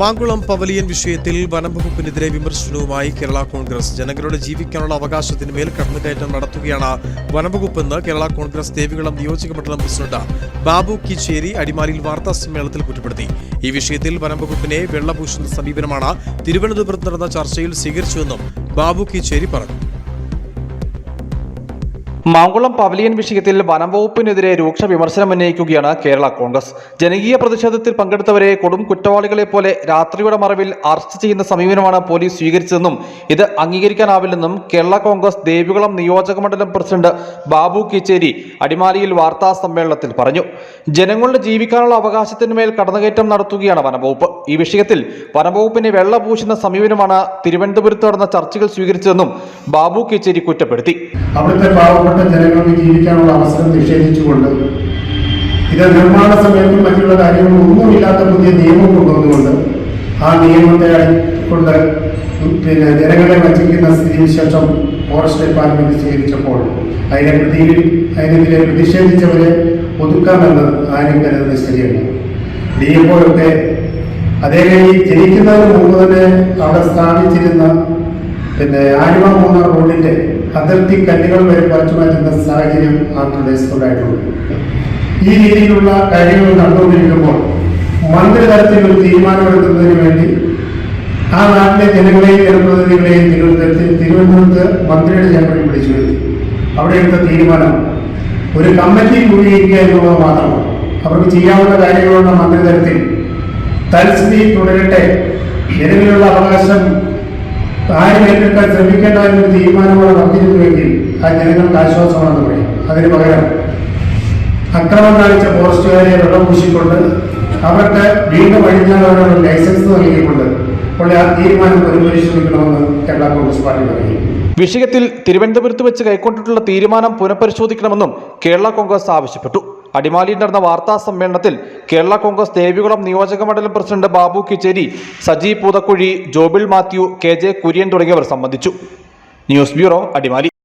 Mankulam pavilion വിഷയത്തിൽ വനംവകുപ്പിനെതിരെ വിമർശനവുമായി കേരള കോൺഗ്രസ്. ജനങ്ങളുടെ ജീവിക്കാനുള്ള അവകാശത്തിന് മേൽ കടന്നുകയറ്റം നടത്തുകയാണ് വനംവകുപ്പെന്ന് കേരള കോൺഗ്രസ് ദേവികുളം നിയോജക മണ്ഡലം പ്രസിഡന്റ് ബാബു കിച്ചേരി അടിമാലിയിൽ വാർത്താ സമ്മേളനത്തിൽ കുറ്റപ്പെടുത്തി. ഈ വിഷയത്തിൽ വനംവകുപ്പിനെ വെള്ളപൂശുന്ന സമീപനമാണ് തിരുവനന്തപുരത്ത് നടന്ന ചർച്ചയിൽ സ്വീകരിച്ചുവെന്നും ബാബു കിച്ചേരി പറഞ്ഞു. മാങ്കുളം പവലിയൻ വിഷയത്തിൽ വനം വകുപ്പിനെതിരെ രൂക്ഷ വിമർശനം ഉന്നയിക്കുകയാണ് കേരള കോൺഗ്രസ്. ജനകീയ പ്രതിഷേധത്തിൽ പങ്കെടുത്തവരെ കൊടും കുറ്റവാളികളെ പോലെ രാത്രിയുടെ മറവിൽ അറസ്റ്റ് ചെയ്യുന്ന സമീപനമാണ് പോലീസ് സ്വീകരിച്ചതെന്നും ഇത് അംഗീകരിക്കാനാവില്ലെന്നും കേരള കോൺഗ്രസ് ദേവികുളം നിയോജക മണ്ഡലം പ്രസിഡന്റ് ബാബു കിച്ചേരി അടിമാലിയിൽ വാർത്താ സമ്മേളനത്തിൽ പറഞ്ഞു. ജനങ്ങളുടെ ജീവിക്കാനുള്ള അവകാശത്തിന്മേൽ കടന്നുകയറ്റം നടത്തുകയാണ് വനംവകുപ്പ്. ഈ വിഷയത്തിൽ വനംവകുപ്പിനെ വെള്ളപൂശുന്ന സമീപനമാണ് തിരുവനന്തപുരത്ത് നടന്ന ചർച്ചകൾ സ്വീകരിച്ചതെന്നും ബാബു കിച്ചേരി കുറ്റപ്പെടുത്തി. ജനങ്ങൾക്ക് ജീവിക്കാനുള്ള അവസരം നിഷേധിച്ചുകൊണ്ട് ഇത് നിർമ്മാണ സമയത്തും മറ്റുള്ള കാര്യങ്ങളും ഒന്നുമില്ലാത്ത പുതിയ നിയമം കൊണ്ടുവന്നുകൊണ്ട് ആ നിയമത്തെ കൊണ്ട് പിന്നെ ജനങ്ങളെ വഞ്ചിക്കുന്ന സ്ഥിതിവിശേഷം ഫോറസ്റ്റ് ഡിപ്പാർട്ട്മെന്റ് സ്വീകരിച്ചപ്പോൾ അതിനെ പ്രതി അതിനെതിരെ പ്രതിഷേധിച്ചവരെ ഒതുക്കാമെന്ന് ആരും കരുതുന്നത് ശരിയല്ല ഡി എപ്പോഴൊക്കെ അതേ ഈ ജനിക്കുന്നതിന് മുമ്പ് തന്നെ അവിടെ സ്ഥാപിച്ചിരുന്ന പിന്നെ ആലുവ മൂന്നാർ റോഡിന്റെ അതിർത്തി കല്ലുകൾ വരെ പറിച്ചു മാറ്റുന്ന സാഹചര്യം ആ പ്രദേശത്തുണ്ടായിട്ടുണ്ട്. ഈ രീതിയിലുള്ള കാര്യങ്ങൾ നടന്നുകൊണ്ടിരിക്കുമ്പോൾ മന്ത്രിതലത്തിൽ ഒരു തീരുമാനമെടുക്കുന്നതിന് വേണ്ടി ആ നാട്ടിലെ ജനങ്ങളെയും ജനപ്രതിനിധികളെയും തിരുവനന്തപുരത്ത് തിരുവനന്തപുരത്ത് മന്ത്രിയുടെ ചേമ്പറിൽ പിടിച്ചു വരുത്തി. അവിടെ എടുത്ത തീരുമാനം ഒരു കമ്മിറ്റി കൂടിയിരിക്കുക എന്നുള്ളത് മാത്രമാണ് അവർക്ക് ചെയ്യാവുന്ന കാര്യങ്ങളുള്ള മന്ത്രിതലത്തിൽ തൽസ്ഥിതി തുടരട്ടെ. നിലവിലുള്ള അവകാശം ആരും ഏറ്റെടുക്കാൻ ശ്രമിക്കേണ്ട എന്നൊരു തീരുമാനമാണ് വന്നിരുന്നുവെങ്കിൽ ആ ജനങ്ങൾക്ക് ആശ്വാസമാണെന്ന് പറയും. അതിന് പകരം അക്രമം കാണിച്ച ഫോറസ്റ്റുകാരെ വെള്ളം പൂശിക്കൊണ്ട് അവർക്ക് വീണ്ടും അഴിഞ്ഞാൽ ഒരു ലൈസൻസ് നൽകിക്കൊണ്ട് ഉള്ള ആ തീരുമാനം പുനഃപരിശോധിക്കണമെന്ന് കേരള കോൺഗ്രസ് പാർട്ടി പറയും വിഷയത്തിൽ തിരുവനന്തപുരത്ത് വെച്ച് കൈക്കൊണ്ടിട്ടുള്ള തീരുമാനം പുനഃപരിശോധിക്കണമെന്നും കേരള കോൺഗ്രസ് ആവശ്യപ്പെട്ടു. അടിമാലിയിൽ നടന്ന വാർത്താ സമ്മേളനത്തിൽ കേരള കോൺഗ്രസ് ദേവികുളം നിയോജക മണ്ഡലം president Babu Kicheri Saji Poothakuzhi Jobil Mathew K J Kurian തുടങ്ങിയവർ സംബന്ധിച്ചു. News bureau Adimali.